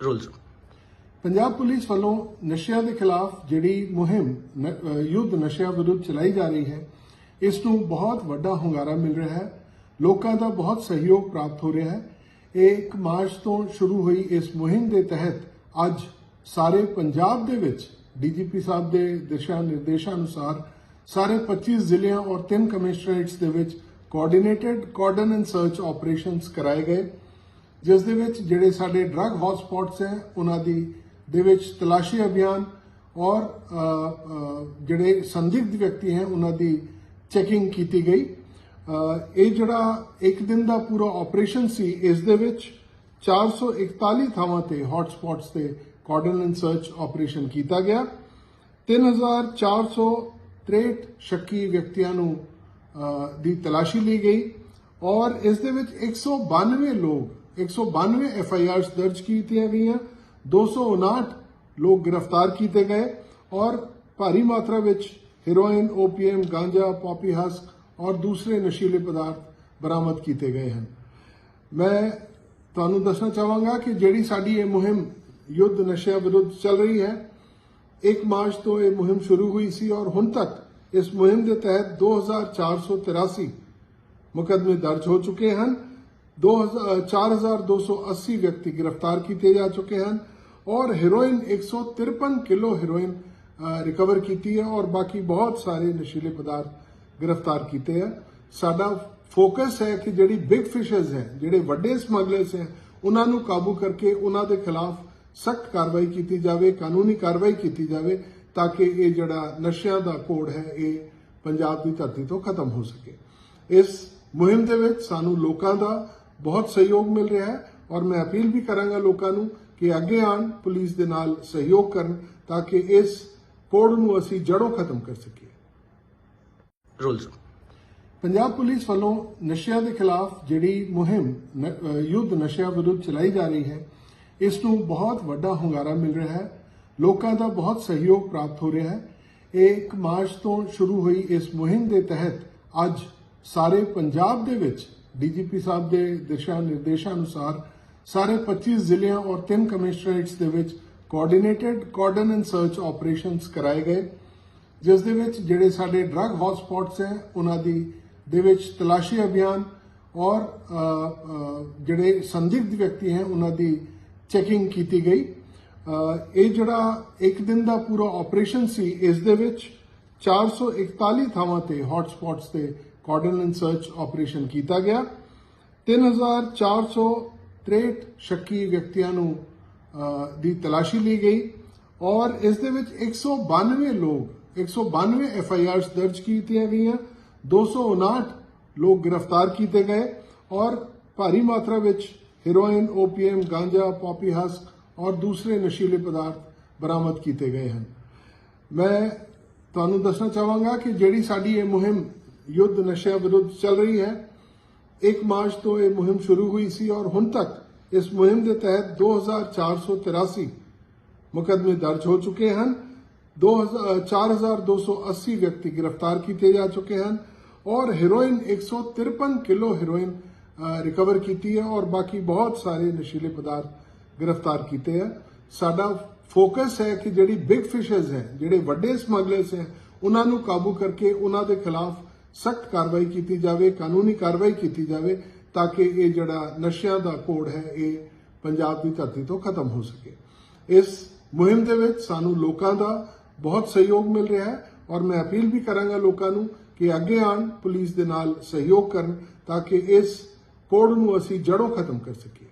Rules. Punjab police ਵੱਲੋਂ ਨਸ਼ਿਆਂ ਦੇ ਖਿਲਾਫ ਜਿਹੜੀ ਮੁਹਿੰਮ ਯੁੱਧ ਨਸ਼ਿਆਂ ਵਿਰੁੱਧ ਚਲਾਈ ਜਾ ਰਹੀ ਹੈ, ਇਸ ਨੂੰ ਬਹੁਤ ਵੱਡਾ ਹੁੰਗਾਰਾ ਮਿਲ ਰਿਹਾ ਹੈ। ਲੋਕਾਂ ਦਾ ਬਹੁਤ ਸਹਿਯੋਗ ਪ੍ਰਾਪਤ ਹੋ ਰਿਹਾ ਹੈ। ਇਹ 1 ਮਾਰਚ ਤੋਂ ਸ਼ੁਰੂ ਹੋਈ ਇਸ ਮੁਹਿੰਮ ਦੇ ਤਹਿਤ ਅੱਜ ਸਾਰੇ ਪੰਜਾਬ ਦੇ ਵਿੱਚ ਡੀਜੀਪੀ ਸਾਹਿਬ ਦੇ ਦਿਸ਼ਾ ਨਿਰਦੇਸ਼ਾਂ ਅਨੁਸਾਰ ਸਾਰੇ 25 ਜ਼ਿਲ੍ਹਿਆਂ ਔਰ 3 ਕਮਿਸ਼ਨਰੇਟਸ ਦੇ ਵਿੱਚ coordinated cordon and search operations ਕਰਾਏ ਗਏ। ਜਿਸ ਦੇ ਵਿੱਚ ਜਿਹੜੇ ਸਾਡੇ ਡਰੱਗ ਹੌਟਸਪੌਟਸ ਹੈ, ਉਹਨਾਂ ਦੀ, ਦੇ ਵਿੱਚ ਤਲਾਸ਼ੀ ਅਭਿਆਨ ਔਰ ਜਿਹੜੇ ਸੰਦਿਗਧ ਵਿਅਕਤੀ ਹੈ, ਉਹਨਾਂ ਦੀ ਚੈਕਿੰਗ ਕੀਤੀ ਗਈ। ਇਹ ਜਿਹੜਾ ਇੱਕ ਦਿਨ ਦਾ ਪੂਰਾ ਆਪਰੇਸ਼ਨ ਸੀ, ਇਸ ਦੇ ਵਿੱਚ 441 ਥਾਵਾਂ ਤੇ ਹੌਟਸਪੌਟਸ ਤੇ ਕਾਰਡਨ ਐਂਡ ਸਰਚ ਆਪਰੇਸ਼ਨ ਕੀਤਾ ਗਿਆ। 3463 ਸ਼ੱਕੀ ਵਿਅਕਤੀਆਂ ਨੂੰ ਦੀ ਤਲਾਸ਼ੀ ਲਈ ਗਈ ਔਰ ਇਸ ਦੇ ਵਿੱਚ 192 ਲੋਕ 192 ਐਫ ਆਈ ਆਰਸ ਦਰਜ ਕੀਤੀਆਂ ਗਈਆਂ 259 ਲੋਕ ਗ੍ਰਿਫਤਾਰ ਕੀਤੇ ਗਏ ਔਰ ਭਾਰੀ ਮਾਤਰਾ ਵਿੱਚ ਹੈਰੋਇਨ ਓਪੀਐਮ ਗਾਂਜਾ ਪੌਪੀ ਹਸਕ ਔਰ ਦੂਸਰੇ ਨਸ਼ੀਲੇ ਪਦਾਰਥ ਬਰਾਮਦ ਕੀਤੇ ਗਏ ਹਨ ਮੈਂ ਤੁਹਾਨੂੰ ਦੱਸਣਾ ਚਾਹਾਂਗਾ ਕਿ ਜਿਹੜੀ ਸਾਡੀ ਇਹ ਮੁਹਿੰਮ ਯੁੱਧ ਨਸ਼ਿਆਂ ਵਿਰੁੱਧ ਚੱਲ ਰਹੀ ਹੈ 1 ਮਾਰਚ ਤੋਂ ਇਹ ਮੁਹਿੰਮ ਸ਼ੁਰੂ ਹੋਈ ਸੀ ਔਰ ਹੁਣ ਤੱਕ ਇਸ ਮੁਹਿੰਮ ਦੇ ਤਹਿਤ 2483 ਮੁਕੱਦਮੇ ਦਰਜ ਹੋ ਚੁੱਕੇ ਹਨ 4280 ਵਿਅਕਤੀ ਗ੍ਰਿਫਤਾਰ ਕੀਤੇ ਜਾ ਚੁੱਕੇ ਹਨ ਔਰ ਹੈਰੋਇਨ 153 ਕਿਲੋ ਹੈਰੋਇਨ ਰਿਕਵਰ ਕੀਤੀ ਹੈ ਔਰ ਬਾਕੀ ਬਹੁਤ ਸਾਰੇ ਨਸ਼ੀਲੇ ਪਦਾਰਥ ਗ੍ਰਿਫਤਾਰ ਕੀਤੇ ਹੈ ਸਾਡਾ ਫੋਕਸ ਹੈ ਕਿ ਜਿਹੜੀ ਬਿਗ ਫਿਸ਼ਰਸ ਹੈ, ਜਿਹੜੇ ਵੱਡੇ ਸਮਗਲਰਸ ਹੈ, ਉਹਨਾਂ ਨੂੰ ਕਾਬੂ ਕਰਕੇ ਉਹਨਾਂ ਦੇ ਖਿਲਾਫ ਸਖਤ ਕਾਰਵਾਈ ਕੀਤੀ ਜਾਵੇ, ਕਾਨੂੰਨੀ ਕਾਰਵਾਈ ਕੀਤੀ ਜਾਵੇ ਤਾਂ ਕਿ ਇਹ ਜਿਹੜਾ ਨਸ਼ਿਆਂ ਦਾ ਕੋੜ ਹੈ, ਇਹ ਪੰਜਾਬ ਦੀ ਧਰਤੀ ਤੋਂ ਖਤਮ ਹੋ ਸਕੇ। ਇਸ ਮੁਹਿੰਮ ਦੇ ਵਿੱਚ ਸਾਨੂੰ ਲੋਕਾਂ ਦਾ ਬਹੁਤ ਸਹਿਯੋਗ ਮਿਲ ਰਿਹਾ ਹੈ ਔਰ ਮੈਂ ਅਪੀਲ ਵੀ ਕਰਾਂਗਾ ਲੋਕਾਂ ਨੂੰ ਕਿ ਅੱਗੇ ਆਣ ਪੁਲਿਸ ਦੇ ਨਾਲ ਸਹਿਯੋਗ ਕਰਨ ਤਾਂ ਕਿ ਇਸ ਕੋੜ ਨੂੰ ਅਸੀਂ ਜੜੋਂ ਖਤਮ ਕਰ ਸਕੀਏ। ਰੂਲਸ ਪੰਜਾਬ ਪੁਲਿਸ ਵੱਲੋਂ ਨਸ਼ਿਆਂ ਦੇ ਖਿਲਾਫ ਜਿਹੜੀ ਮੁਹਿੰਮ ਯੁੱਧ ਨਸ਼ਿਆਂ ਵਿਰੁੱਧ ਚਲਾਈ ਜਾ ਰਹੀ ਹੈ ਇਸ ਨੂੰ ਬਹੁਤ ਵੱਡਾ ਹੁੰਗਾਰਾ ਮਿਲ ਰਿਹਾ ਹੈ। ਲੋਕਾਂ ਦਾ ਬਹੁਤ ਸਹਿਯੋਗ ਪ੍ਰਾਪਤ ਹੋ ਰਿਹਾ ਹੈ। ਇਹ 1 ਮਾਰਚ ਤੋਂ ਸ਼ੁਰੂ ਹੋਈ ਇਸ ਮੁਹਿੰਮ ਦੇ ਤਹਿਤ ਅੱਜ ਸਾਰੇ ਪੰਜਾਬ ਦੇ ਵਿੱਚ ਡੀਜੀਪੀ ਸਾਹਿਬ ਦੇ ਦਿਸ਼ਾ ਨਿਰਦੇਸ਼ਾਂ ਅਨੁਸਾਰ ਸਾਰੇ 25 ਜ਼ਿਲ੍ਹਿਆਂ ਔਰ 3 ਕਮਿਸ਼ਨਰੇਟਸ ਦੇ ਵਿੱਚ coordinated cordon and search operations ਕਰਾਏ ਗਏ, ਜਿਸ ਦੇ ਵਿੱਚ ਜਿਹੜੇ ਸਾਡੇ ਡਰੱਗ ਹੌਟਸਪੌਟਸ ਹੈ, ਉਹਨਾਂ ਦੀ, ਦੇ ਵਿੱਚ ਤਲਾਸ਼ੀ ਅਭਿਆਨ ਔਰ ਜਿਹੜੇ ਸੰਦਿਗਧ ਵਿਅਕਤੀ ਹੈ, ਉਹਨਾਂ ਦੀ ਚੈਕਿੰਗ ਕੀਤੀ ਗਈ। ਇਹ ਜਿਹੜਾ ਇੱਕ ਦਿਨ ਦਾ ਪੂਰਾ ਆਪਰੇਸ਼ਨ ਸੀ, ਇਸ ਦੇ ਵਿੱਚ 441 ਥਾਵਾਂ ਤੇ ਹੌਟਸਪੌਟਸ ਤੇ ਕਾਰਡਨ ਸਰਚ ਆਪਰੇਸ਼ਨ ਕੀਤਾ ਗਿਆ। 3463 ਸ਼ੱਕੀ ਵਿਅਕਤੀਆਂ ਨੂੰ ਦੀ ਤਲਾਸ਼ੀ ਲਈ ਗਈ ਔਰ ਇਸ ਦੇ ਵਿੱਚ 192 ਲੋਕ 192 ਐਫ ਆਈ ਆਰਸ ਦਰਜ ਕੀਤੀਆਂ ਗਈਆਂ 259 ਲੋਕ ਗ੍ਰਿਫਤਾਰ ਕੀਤੇ ਗਏ ਔਰ ਭਾਰੀ ਮਾਤਰਾ ਵਿੱਚ ਹੀਰੋਇਨ ਓਪੀਐਮ ਗਾਂਜਾ, ਪੌਪੀ ਹਸਕ ਔਰ ਦੂਸਰੇ ਨਸ਼ੀਲੇ ਪਦਾਰਥ ਬਰਾਮਦ ਕੀਤੇ ਗਏ ਹਨ। ਮੈਂ ਤੁਹਾਨੂੰ ਦੱਸਣਾ ਚਾਹਾਂਗਾ ਕਿ ਜਿਹੜੀ ਸਾਡੀ ਇਹ ਮੁਹਿੰਮ ਯੁੱਧ ਨਸ਼ਿਆਂ ਵਿਰੁੱਧ ਚੱਲ ਰਹੀ ਹੈ 1 ਮਾਰਚ ਤੋਂ ਇਹ ਮੁਹਿੰਮ ਸ਼ੁਰੂ ਹੋਈ ਸੀ ਔਰ ਹੁਣ ਤੱਕ ਇਸ ਮੁਹਿੰਮ ਦੇ ਤਹਿਤ 2483 ਮੁਕੱਦਮੇ ਦਰਜ ਹੋ ਚੁੱਕੇ ਹਨ 2000 4280 ਵਿਅਕਤੀ ਗ੍ਰਿਫਤਾਰ ਕੀਤੇ ਜਾ ਚੁੱਕੇ ਹਨ ਔਰ ਹੈਰੋਇਨ 153 ਕਿਲੋ ਹੈਰੋਇਨ ਰਿਕਵਰ ਕੀਤੀ ਹੈ ਔਰ ਬਾਕੀ ਬਹੁਤ ਸਾਰੇ ਨਸ਼ੀਲੇ ਪਦਾਰਥ ਗ੍ਰਿਫਤਾਰ ਕੀਤੇ ਹੈ ਸਾਡਾ ਫੋਕਸ ਹੈ ਕਿ ਜਿਹੜੀ ਬਿਗ ਫਿਸ਼ਰਸ ਹੈ ਜਿਹੜੇ ਵੱਡੇ ਸਮਗਲਰਸ ਹੈ ਉਹਨਾਂ ਨੂੰ ਕਾਬੂ ਕਰਕੇ ਉਹਨਾਂ ਦੇ ਖਿਲਾਫ ਸਖਤ ਕਾਰਵਾਈ ਕੀਤੀ ਜਾਵੇ, ਕਾਨੂੰਨੀ ਕਾਰਵਾਈ ਕੀਤੀ ਜਾਵੇ ਤਾਂ ਕਿ ਇਹ ਜਿਹੜਾ ਨਸ਼ਿਆਂ ਦਾ ਕੋੜ ਹੈ, ਇਹ ਪੰਜਾਬ ਦੀ ਧਰਤੀ ਤੋਂ ਖਤਮ ਹੋ ਸਕੇ। ਇਸ ਮੁਹਿੰਮ ਦੇ ਵਿੱਚ ਸਾਨੂੰ ਲੋਕਾਂ ਦਾ ਬਹੁਤ ਸਹਿਯੋਗ ਮਿਲ ਰਿਹਾ ਹੈ ਔਰ ਮੈਂ ਅਪੀਲ ਵੀ ਕਰਾਂਗਾ ਲੋਕਾਂ ਨੂੰ ਕਿ ਅੱਗੇ ਆਣ, ਪੁਲਿਸ ਦੇ ਨਾਲ ਸਹਿਯੋਗ ਕਰਨ ਤਾਂ ਕਿ ਇਸ ਕੋੜ ਨੂੰ ਅਸੀਂ ਜੜੋਂ ਖਤਮ ਕਰ ਸਕੀਏ।